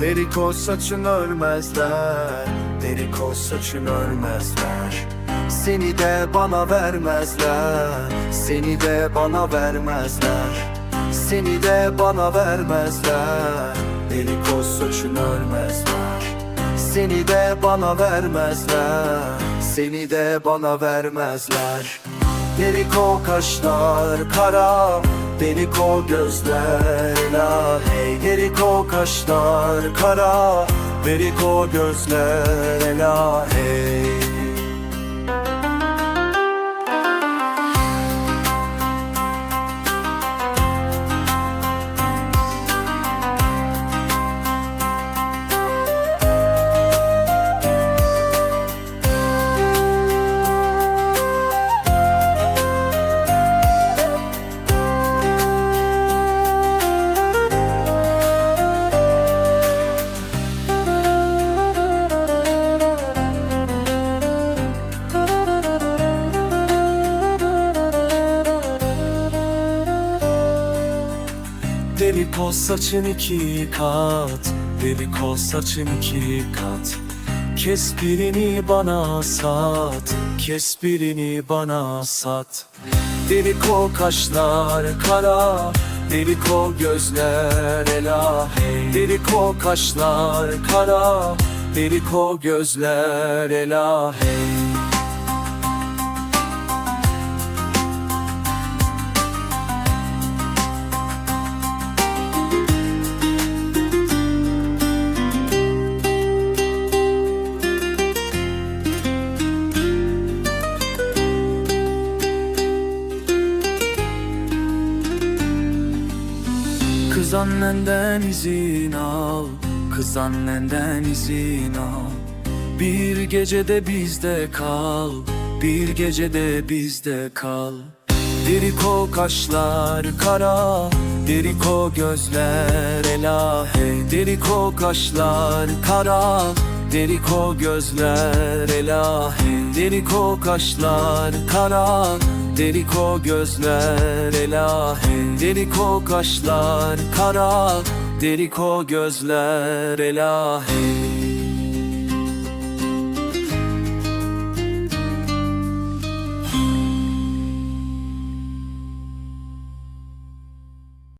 Delik o saçın örmezler. Delik o saçın örmezler. Seni de bana vermezler. Seni de bana vermezler. Seni de bana vermezler. Delik o saçın örmezler. Seni de bana vermezler. Seni de bana vermezler. Delik o kaşlar kara Delik o gözler la hey Delik o kaşlar kara. Delik o gözler la hey Delik o saçın iki kat Delik o saçın iki kat. Kes birini bana sat Kes birini bana sat. Delik o kaşlar kara Delik o gözler ela. Delik o kaşlar kara Delik o gözler ela. hey Kız annenden izin al Kız annenden izin al. Bir gecede bizde kal Bir gecede bizde kal. Derik o kaşlar kara Derik o gözler elahe. Derik o kaşlar kara Derik o gözler elahe. Derik o kaşlar kara Derik o gözler elahe Derik o kaşlar kara. Derik o gözler elahe